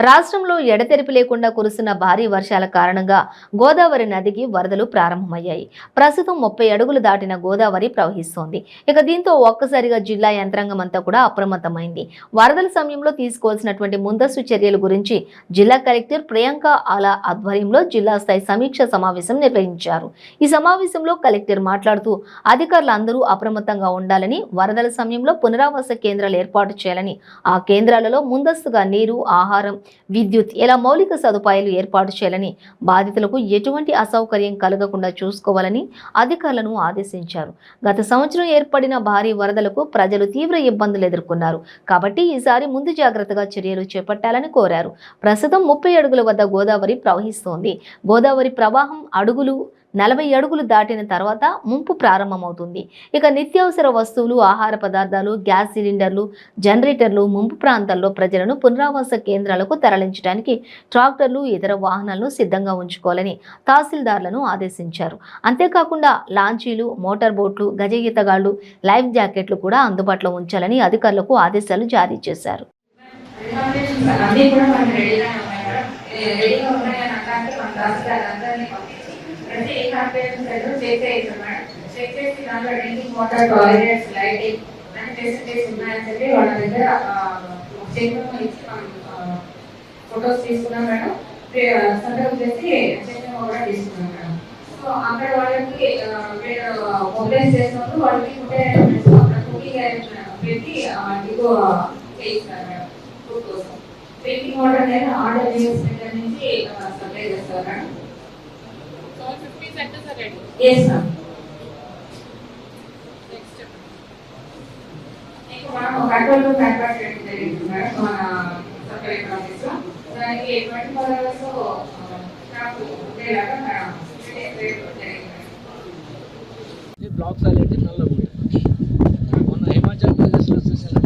రాష్ట్రంలో ఎడతెరిపి లేకుండా కురుస్తున్న భారీ వర్షాల కారణంగా గోదావరి నదికి వరదలు ప్రారంభమయ్యాయి. ప్రస్తుతం ముప్పై అడుగులు దాటిన గోదావరి ప్రవహిస్తోంది. ఇక దీంతో ఒక్కసారిగా జిల్లా యంత్రాంగం అంతా కూడా అప్రమత్తమైంది. వరదల సమయంలో తీసుకోవాల్సినటువంటి ముందస్తు చర్యల గురించి జిల్లా కలెక్టర్ ప్రియాంక ఆలా ఆధ్వర్యంలో జిల్లా స్థాయి సమీక్ష సమావేశం నిర్వహించారు. ఈ సమావేశంలో కలెక్టర్ మాట్లాడుతూ అధికారులు అందరూ అప్రమత్తంగా ఉండాలని వరదల సమయంలో పునరావాస కేంద్రాలు ఏర్పాటు చేయాలని ఆ కేంద్రాలలో ముందస్తుగా నీరు ఆహారం విద్యుత్ ఇలా మౌలిక సదుపాయాలు ఏర్పాటు చేయాలని బాధితులకు ఎటువంటి అసౌకర్యం కలగకుండా చూసుకోవాలని అధికారులను ఆదేశించారు. గత సంవత్సరం ఏర్పడిన భారీ వరదలకు ప్రజలు తీవ్ర ఇబ్బందులు ఎదుర్కొన్నారు. కాబట్టి ఈసారి ముందు జాగ్రత్తగా చర్యలు చేపట్టాలని కోరారు. ప్రస్తుతం ముప్పై అడుగుల వద్ద గోదావరి ప్రవహిస్తోంది. గోదావరి ప్రవాహం అడుగులు నలభై అడుగులు దాటిన తర్వాత ముంపు ప్రారంభమవుతుంది. ఇక నిత్యావసర వస్తువులు ఆహార పదార్థాలు గ్యాస్ సిలిండర్లు జనరేటర్లు ముంపు ప్రాంతాల్లో ప్రజలను పునరావాస కేంద్రాలకు తరలించడానికి ట్రాక్టర్లు ఇతర వాహనాలను సిద్ధంగా ఉంచుకోవాలని తహసీల్దార్లను ఆదేశించారు. అంతేకాకుండా లాంచీలు మోటార్ బోట్లు గజగీతగాళ్ళు లైఫ్ జాకెట్లు కూడా అందుబాటులో ఉంచాలని అధికారులకు ఆదేశాలు జారీ చేశారు. అన్నీ కూడా మనం రెడీగా ఉన్నాయి రెడీగా ఉన్నాయని అంటే మన రాష్ట్రాలు అందరినీ ప్రతి ఏ corporation side check madam check చేసి దాంట్లో డ్రింకింగ్ వాటర్ టాయిలెట్స్ లైటింగ్ అన్ని ఫెసిలిటీస్ ఉన్నాయని చెప్పి వాళ్ళ దగ్గర చెక్ ఇచ్చి మనం ఫొటోస్ తీసుకున్నాం మేడం. ప్రి- సంతకం చేసి చెక్ కూడా తీసుకున్నాం మేడం. సో అక్కడ వాళ్ళకి ఆ, మొబైల్ చేసినప్పుడు వాళ్ళకి ఫుడ్ అరేంజ్మెంట్స్ అక్కడ కుకింగ్ అరేంజ్మెంట్ పెట్టి ఇగో చేయిస్తారు మేడం. ఫుడ్ కోసం. డ్రింకింగ్ వాటర్ అనేది ఆర్డర్ చేసిన నుంచి సప్లై చేస్తారు మేడం. Step. ఇంకా మనం రూమ్ ఏర్పాటు చేయడం జరిగింది మేడం మన దానికి ఉండేలాగా జరిగింది బ్లాక్స్ అనేది ఉంటాయి మొన్న హిమాచల్ ప్రదేశ్లో వచ్చేసరికి